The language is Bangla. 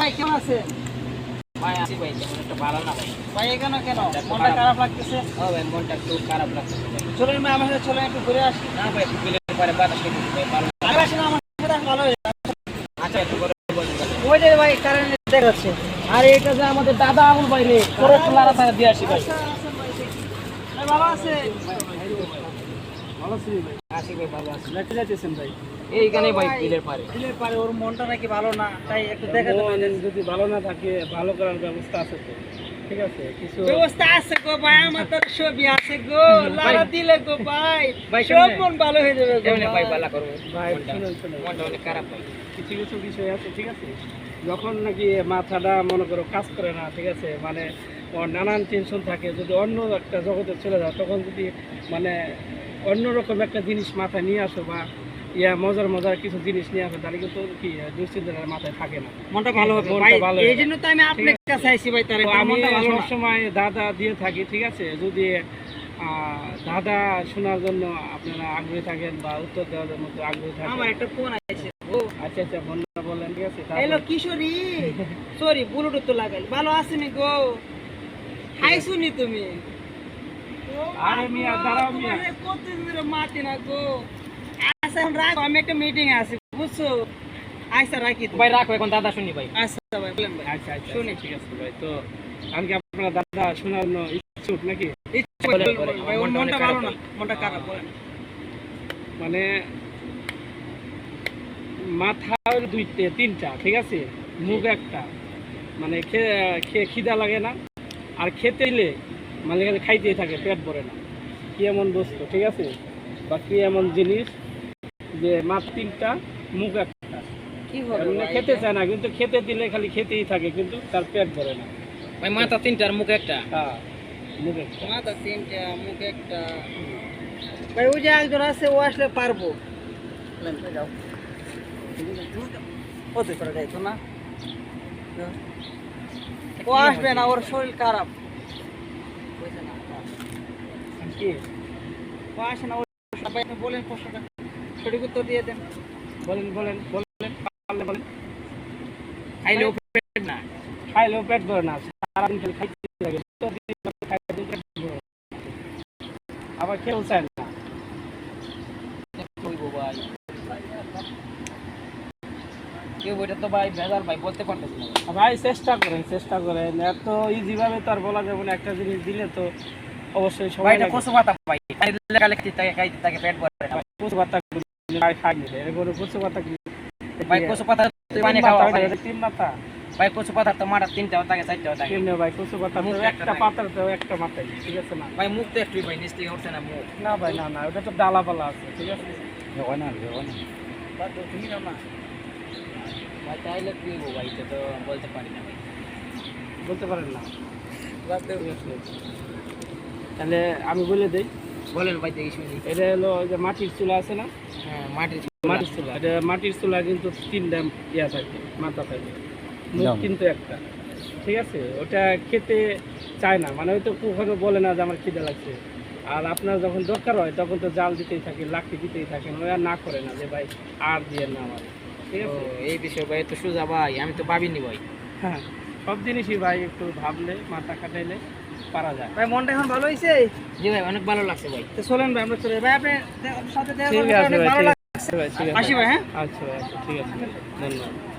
ভাই কেমন আছে? ভাই আসি ভাই একটা ভালো না ভাই। ভাই এখানে কেন? মনটা খারাপ। লাগতেছে? ও ভাই মনটা একটু খারাপ লাগতেছে। ভাই চলুন ভাই আমার সাথে চলে একটু ঘুরে আসি। না ভাই বিলের পরে বাতাস খেতে ভাই ভালো আর আসেন আমার সাথে ভালো আচ্ছা একটু ওই যে ভাই কারেন্ট দেখাচ্ছে আর এটা যে আমাদের দাদা আমুল ভাই রে করে লাড়া দিয়ে আসি ভাই। ভাই ভালো আছে ভালো আছি ভাই। ভাই ভালো আছি। যাচ্ছেন ভাই। এইখানে ভাই বিলের পারে দিলের পারে ওর মনটা নাকি ভালো না তাই একটু মন যদি ভালো না থাকে ভালো করার ব্যবস্থা আছে তো। ঠিক আছে কিছু ব্যবস্থা আছে গো ভাই আমার তো ছবি আছে গো লারা দিলে গো ভাই ভাই, সব মন ভালো হয়ে যাবে গো ভাই ভাই। ভালো করব ভাই শুনুন শুনুন। মনটা অনেক খারাপ ভাই। কিছু কিছু বিষয় আছে ঠিক আছে? যখন নাকি মাথাটা মনে করো কাজ করে না ঠিক আছে? মানে নানান টেনশন থাকে যদি অন্য একটা জগতে চলে যাও তখন যদি মানে অন্যরকম একটা জিনিস মাথায় নিয়ে আসো বা ইয়া মজার মজার কিছু জিনিস নিয়ে আসো তাহলে কিন্তু কি দুশ্চিন্তাটা মাথায় থাকে না। মনটা ভালো হবে। এই জন্য তো আমি আপনার কাছে আইছি ভাই তার আমি সবসময় দাদা দিয়ে থাকি ঠিক আছে? যদি দাদা শোনার জন্য আপনারা আগ্রহী থাকেন বা উত্তর দেওয়ার জন্য তো আগ্রহী থাকেন। আমার একটা ফোন আইছে ও। আচ্ছা আচ্ছা বন্ধুরা বললেন ঠিক আছে? হ্যালো কিশোরী। সরি ব্লুটুথ তো লাগাই ভালো আছেনি গো? হাই শুনি তুমি। আরে মিয়া, দাঁড়াও মিয়া। কতদিন ধরে মাতি না গো? আচ্ছা এখন রাখো আমি একটা মিটিং আছে বুঝছ? আচ্ছা রাখি ভাই রাখো এখন দাদা শুনি ভাই। আচ্ছা ভাই বলেন ভাই। আচ্ছা আচ্ছা শুনি। ঠিক আছে ভাই তো আমি কি আপনারা দাদা শোনার ইচ্ছুক নাকি? মনটা ভালো না মনটা খারাপ মানে মাথা হলো দুইটে তিনটা ঠিক আছে? মুখ একটা। মানে খিদা লাগে না আর খেতে এলে মানে খাইতেই থাকে পেট ভরে না। কি এমন বস্তু ঠিক আছে? বা কি এমন জিনিস যে মাথা তিনটা মুখ একটা। কি হবে খেতে চায় না কিন্তু খেতে দিলে খালি খেতেই থাকে কিন্তু তার পেট ভরে না। ভাই মাথা তিনটার মুখ একটা? হ্যাঁ মুখ একটা। মাথা তিনটা মুখ একটা। ভাই ওই যে একজন আছে ও আসলে পারব। যাও। যাইতো না? ও আসবে না ওর শরীর খারাপ। বুঝছে না কি? ও আসে না ওর বলেন প্রশ্নটা। সঠিক উত্তর দিয়ে দেন। বলেন বলেন বলেন পারলে বলেন। পেট না। পেট ভরে না সারাদিন খালি খাইতে লাগে। খাইতে পেট ভরে আবার খেয়েও চায় না। ভাই। কেউ ওইটা তো ভাই ভেজাল ভাই বলতে পারতেছি না। ভাই। চেষ্টা করেন চেষ্টা করেন। এত ইজি ভাবে তো আর বলা যাবে না একটা জিনিস দিলে তো অবশ্যই সবাই কচু পাতা খাইলে খাইতে থাকে পেট ভরে না। কচু পাতা ভাই এরপরে কচু পাতা ভাই কচু পাতা পানি খাওয়া ভাই তিন মাথা। ভাই কচু পাতা তো মাটা তিনটাও থাকে চারটাও থাকে। কেমনে ভাই কচু পাতা মুখ একটা পাতার তো একটা মাথায় ঠিক আছে না? ভাই মুখ তো একটু ভাই নিচ থেকে উঠছে না মুখ। না ভাই না না ওটা তো ডালা পালা আছে ঠিক আছে? হয় না হয় না। তুমি ভাই চাইলে কি হব ভাই তো বলতে পারি না ভাই। বলতে পারেন না। তাহলে আমি বলে দিই বলেন ভাই দেখি শুনি। এটা হলো ওই যে মাটির চুলা আছে না? হ্যাঁ মাটির মাটির চুলা। এটা মাটির চুলা কিন্তু তিনটা ইয়া থাকে মাথা থাকে। মুখ কিন্তু একটা। ঠিক আছে? ওটা খেতে চায় না। মানে হয়তো কখনো বলে না যে আমার খিদে লাগছে। আর আপনার যখন দরকার হয় তখন তো জাল দিতেই থাকে লাকড়ি দিতেই থাকেন। ওই আর না করে না যে ভাই আর দিয়ে না আমার। ঠিক আছে? এই বিষয় ভাই তো সোজা ভাই আমি তো ভাবিনি ভাই। হ্যাঁ সব জিনিসই ভাই একটু ভাবলে মাথা খাটাইলে। পারা যায়। ভাই মনটা এখন ভালো হয়েছে জি ভাই অনেক ভালো লাগছে ভাই। তো চলেন ভাই আমরা চলে ভাই আপনি সাথে দেখা ভালো লাগছে। ভাই ঠিক আছে। আসি ভাই হ্যাঁ? আচ্ছা ভাই আচ্ছা ঠিক আছে। ধন্যবাদ।